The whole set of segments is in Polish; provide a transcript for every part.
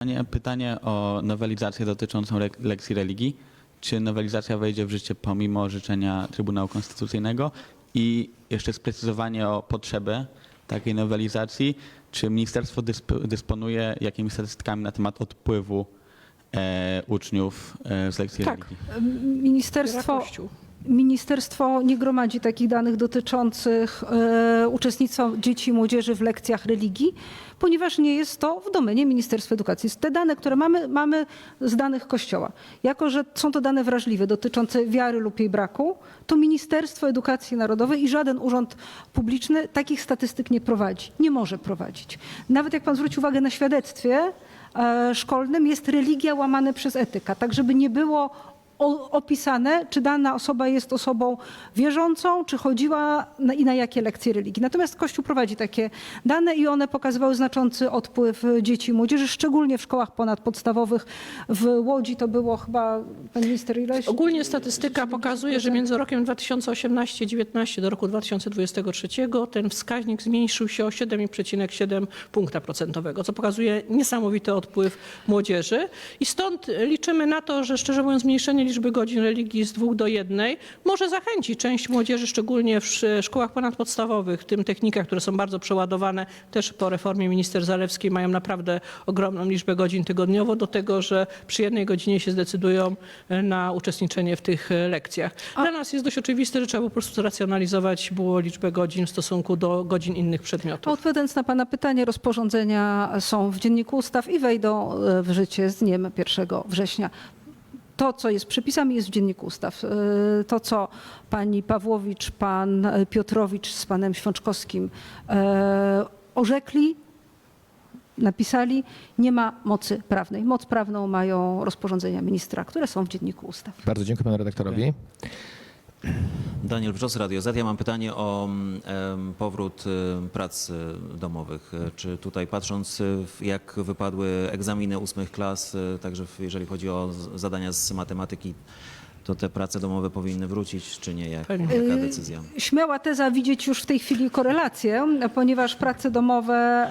Pytanie, pytanie o nowelizację dotyczącą le- lekcji religii. Czy nowelizacja wejdzie w życie pomimo orzeczenia Trybunału Konstytucyjnego? I jeszcze sprecyzowanie o potrzebę takiej nowelizacji. Czy ministerstwo dysp- dysponuje jakimiś statystykami na temat odpływu e, uczniów e, z lekcji Tak. religii? Ministerstwo, Kościół. Ministerstwo nie gromadzi takich danych dotyczących e, uczestnictwa dzieci i młodzieży w lekcjach religii, ponieważ nie jest to w domenie Ministerstwa Edukacji. Te dane, które mamy, mamy z danych Kościoła. Jako, że są to dane wrażliwe dotyczące wiary lub jej braku, to Ministerstwo Edukacji Narodowej i żaden urząd publiczny takich statystyk nie prowadzi. Nie może prowadzić. Nawet jak pan zwróci uwagę na świadectwie e, szkolnym, jest religia łamane przez etyka, tak żeby nie było opisane, czy dana osoba jest osobą wierzącą, czy chodziła na, i na jakie lekcje religii. Natomiast Kościół prowadzi takie dane i one pokazywały znaczący odpływ dzieci i młodzieży, szczególnie w szkołach ponadpodstawowych. W Łodzi to było chyba, pan minister ileś? Ogólnie statystyka pokazuje, że między rokiem 2018-19 do roku 2023 ten wskaźnik zmniejszył się o 7,7 punkta procentowego, co pokazuje niesamowity odpływ młodzieży. I stąd liczymy na to, że szczerze mówiąc zmniejszenie liczby godzin religii z dwóch do jednej może zachęcić część młodzieży, szczególnie w sz- szkołach ponadpodstawowych, tym technikach, które są bardzo przeładowane, też po reformie minister Zalewskiej mają naprawdę ogromną liczbę godzin tygodniowo do tego, że przy jednej godzinie się zdecydują e, na uczestniczenie w tych e, lekcjach. Dla nas jest dość oczywiste, że trzeba po prostu zracjonalizować było liczbę godzin w stosunku do godzin innych przedmiotów. Odpowiadając na Pana pytanie, rozporządzenia są w Dzienniku Ustaw i wejdą e, w życie z dniem 1 września. To, co jest przepisami, jest w Dzienniku Ustaw. E, To, co pani Pawłowicz, pan e, Piotrowicz z panem Świączkowskim e, orzekli, napisali, nie ma mocy prawnej. Moc prawną mają rozporządzenia ministra, które są w Dzienniku Ustaw. Bardzo dziękuję panu redaktorowi. Daniel Wrzos, Radio Z. Ja mam pytanie o mm, powrót prac e, domowych. E, Czy tutaj patrząc, e, jak wypadły egzaminy ósmych klas, także jeżeli chodzi o zadania z matematyki, to te prace domowe powinny wrócić, czy nie? Jak, jaka Y, decyzja? Śmiała teza widzieć już w tej chwili korelację, ponieważ prace domowe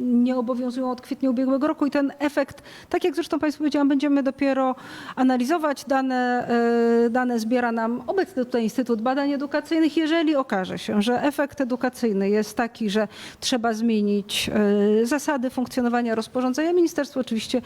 nie obowiązują od kwietnia ubiegłego roku i ten efekt, tak jak zresztą Państwu powiedziałam, będziemy dopiero analizować. Dane, e, dane zbiera nam obecny tutaj Instytut Badań Edukacyjnych. Jeżeli okaże się, że efekt edukacyjny jest taki, że trzeba zmienić e, zasady funkcjonowania rozporządzenia, ministerstwo oczywiście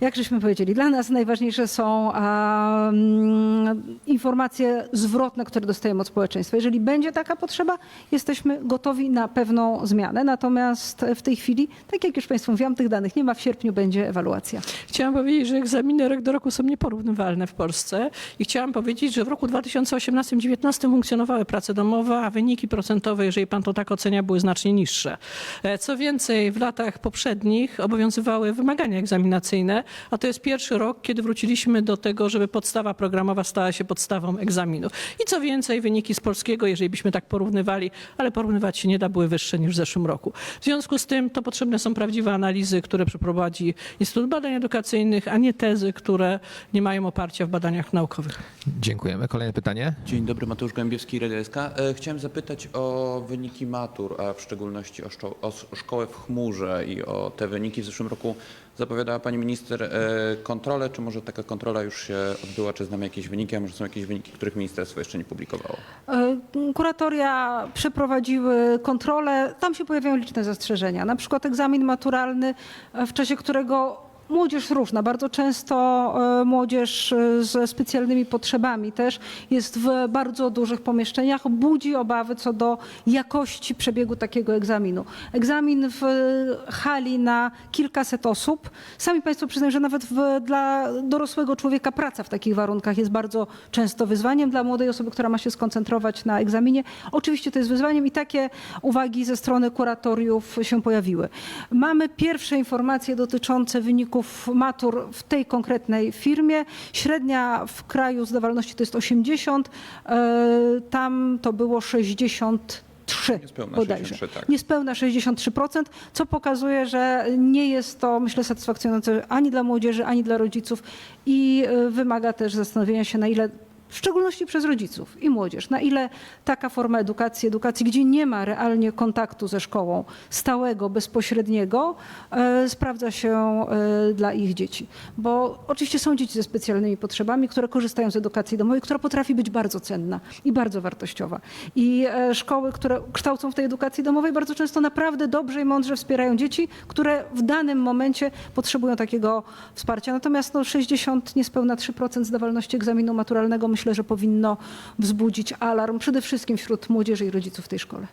jak żeśmy powiedzieli, dla nas najważniejsze są mm, informacje zwrotne, które dostajemy od społeczeństwa. Jeżeli będzie taka potrzeba, jesteśmy gotowi na pewną zmianę. Natomiast w tej chwili, tak jak już Państwu mówiłam, tych danych nie ma. W sierpniu będzie ewaluacja. Chciałam powiedzieć, że egzaminy rok do roku są nieporównywalne w Polsce i chciałam powiedzieć, że w roku 2018-2019 funkcjonowały prace domowe, a wyniki procentowe, jeżeli pan to tak ocenia, były znacznie niższe. E, Co więcej, w latach poprzednich obowiązywały wymagania egzaminacyjne, a to jest pierwszy rok, kiedy wróciliśmy do tego, żeby podstawa programowa stała się podstawą egzaminów. I co więcej, wyniki z polskiego, jeżeli byśmy tak porównywali, ale porównywać się nie da, były wyższe niż w zeszłym roku. W związku z tym to potrzebne są prawdziwe analizy, które przeprowadzi Instytut Badań Edukacyjnych, a nie tezy, które nie mają oparcia w badaniach naukowych. Dziękujemy. Kolejne pytanie. Dzień dobry, Mateusz Gębiewski, Radio SK. E, Chciałem zapytać o wyniki matur, a w szczególności o, szko- o szkołę w chmurze i o te wyniki. W zeszłym roku zapowiadała pani minister e, kontrolę. Czy może taka kontrola już się odbyła? Czy znamy jakieś wyniki, a może są jakieś wyniki, których ministerstwo jeszcze nie publikowało? E, Kuratoria przeprowadziły kontrolę. Tam się pojawiają liczne zastrzeżenia. Na przykład egzamin maturalny, w czasie którego młodzież różna, bardzo często e, młodzież e, ze specjalnymi potrzebami też jest w bardzo dużych pomieszczeniach, budzi obawy co do jakości przebiegu takiego egzaminu. Egzamin w hali na kilkaset osób. Sami Państwo przyznają, że nawet w, dla dorosłego człowieka praca w takich warunkach jest bardzo często wyzwaniem dla młodej osoby, która ma się skoncentrować na egzaminie. Oczywiście to jest wyzwaniem i takie uwagi ze strony kuratoriów się pojawiły. Mamy pierwsze informacje dotyczące wyników matur w tej konkretnej firmie. Średnia w kraju zdawalności to jest 80, e, tam to było 60. 3 Niespełna bodajże. 63, tak. Niespełna 63%, co pokazuje, że nie jest to, myślę, satysfakcjonujące ani dla młodzieży, ani dla rodziców i y, wymaga też zastanowienia się, na ile w szczególności przez rodziców i młodzież, na ile taka forma edukacji, edukacji, gdzie nie ma realnie kontaktu ze szkołą stałego, bezpośredniego, e, sprawdza się e, dla ich dzieci. Bo oczywiście są dzieci ze specjalnymi potrzebami, które korzystają z edukacji domowej, która potrafi być bardzo cenna i bardzo wartościowa. I e, szkoły, które kształcą w tej edukacji domowej, bardzo często naprawdę dobrze i mądrze wspierają dzieci, które w danym momencie potrzebują takiego wsparcia. Natomiast no, 60, niespełna 3% zdawalności egzaminu maturalnego myślę, że powinno wzbudzić alarm przede wszystkim wśród młodzieży i rodziców tej szkole.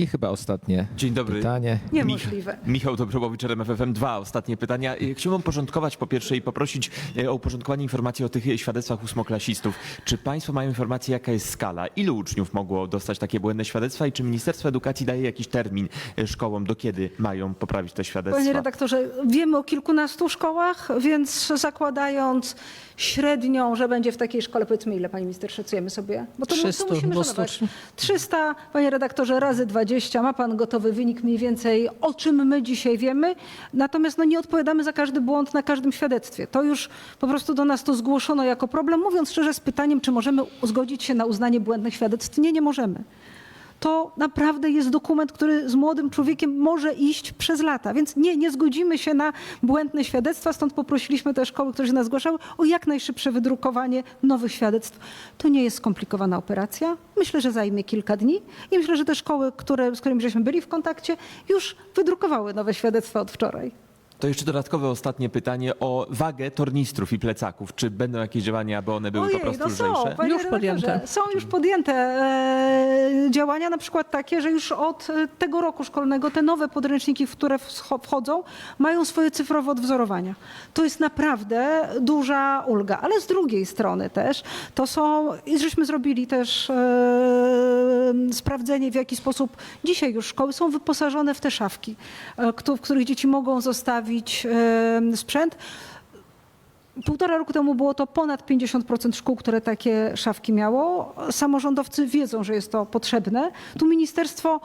I chyba ostatnie Dzień dobry. pytanie. Niemożliwe. Michał Dobrobowicz, RMFFM. Dwa ostatnie pytania. E, Chciałbym porządkować po pierwsze i poprosić e, o uporządkowanie informacji o tych e, świadectwach ósmoklasistów. Czy Państwo mają informację, jaka jest skala? Ilu uczniów mogło dostać takie błędne świadectwa i czy Ministerstwo Edukacji daje jakiś termin szkołom, do kiedy mają poprawić te Panie świadectwa? redaktorze, wiemy o kilkunastu szkołach, więc zakładając średnią, że będzie w takiej szkole, powiedzmy ile pani minister szacujemy sobie? Bo to, 300, to musimy szanować. 100. 300, panie redaktorze, razy 20. Ma pan gotowy wynik mniej więcej, o czym my dzisiaj wiemy. Natomiast no, nie odpowiadamy za każdy błąd na każdym świadectwie. To już po prostu do nas to zgłoszono jako problem, mówiąc szczerze z pytaniem, czy możemy zgodzić się na uznanie błędnych świadectw. Nie, nie możemy to naprawdę jest dokument, który z młodym człowiekiem może iść przez lata. Więc nie, nie zgodzimy się na błędne świadectwa, stąd poprosiliśmy te szkoły, które się nas zgłaszały, o jak najszybsze wydrukowanie nowych świadectw. To nie jest skomplikowana operacja. Myślę, że zajmie kilka dni i myślę, że te szkoły, które, z którymi żeśmy byli w kontakcie, już wydrukowały nowe świadectwa od wczoraj. To jeszcze dodatkowe ostatnie pytanie o wagę tornistrów i plecaków. Czy będą jakieś działania, aby one były po Ojej, prostu no są, lżejsze? panie Już redaktorze, podjęte. Są już podjęte e, działania, na przykład takie, że już od e, tego roku szkolnego te nowe podręczniki, w które wchodzą, mają swoje cyfrowe odwzorowania. To jest naprawdę duża ulga, ale z drugiej strony też to są, i żeśmy zrobili też e, sprawdzenie, w jaki sposób dzisiaj już szkoły są wyposażone w te szafki, e, w których dzieci mogą zostawić e, sprzęt. Półtora roku temu było to ponad 50% szkół, które takie szafki miało. Samorządowcy wiedzą, że jest to potrzebne. Tu ministerstwo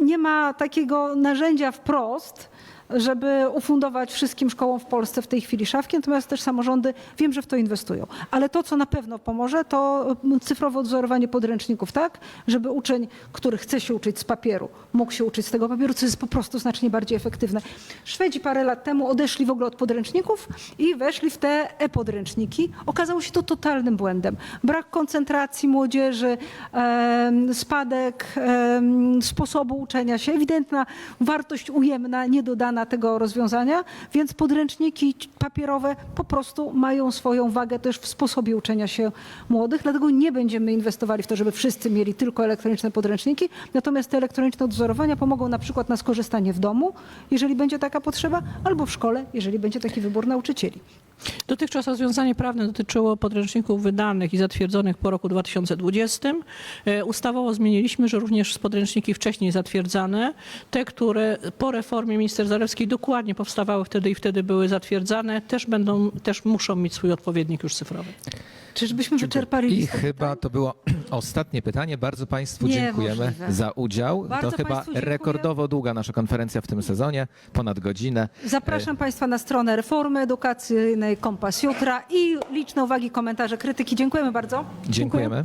nie ma takiego narzędzia wprost, żeby ufundować wszystkim szkołom w Polsce w tej chwili szafki, natomiast też samorządy wiem, że w to inwestują. Ale to, co na pewno pomoże, to cyfrowe odwzorowanie podręczników, tak, żeby uczeń, który chce się uczyć z papieru, mógł się uczyć z tego papieru, co jest po prostu znacznie bardziej efektywne. Szwedzi parę lat temu odeszli w ogóle od podręczników i weszli w te e-podręczniki. Okazało się to totalnym błędem. Brak koncentracji młodzieży, spadek sposobu uczenia się, ewidentna wartość ujemna, niedodana tego rozwiązania, więc podręczniki papierowe po prostu mają swoją wagę też w sposobie uczenia się młodych, dlatego nie będziemy inwestowali w to, żeby wszyscy mieli tylko elektroniczne podręczniki, natomiast te elektroniczne odwzorowania pomogą na przykład na skorzystanie w domu, jeżeli będzie taka potrzeba, albo w szkole, jeżeli będzie taki wybór nauczycieli. Dotychczas rozwiązanie prawne dotyczyło podręczników wydanych i zatwierdzonych po roku 2020. E, Ustawowo zmieniliśmy, że również podręczniki wcześniej zatwierdzane, te, które po reformie minister Zalewskiej dokładnie powstawały wtedy i wtedy były zatwierdzane, też będą, też muszą mieć swój odpowiednik już cyfrowy. Czyżbyśmy wyczerpali I listę chyba pytań? to było ostatnie pytanie. Bardzo Państwu Niemożliwe. dziękujemy za udział. Bardzo to chyba państwu dziękuję. rekordowo długa nasza konferencja w tym sezonie, ponad godzinę. Zapraszam Państwa na stronę Reformy Edukacyjnej Kompas Jutra i liczne uwagi, komentarze, krytyki. Dziękujemy bardzo. Dziękujemy.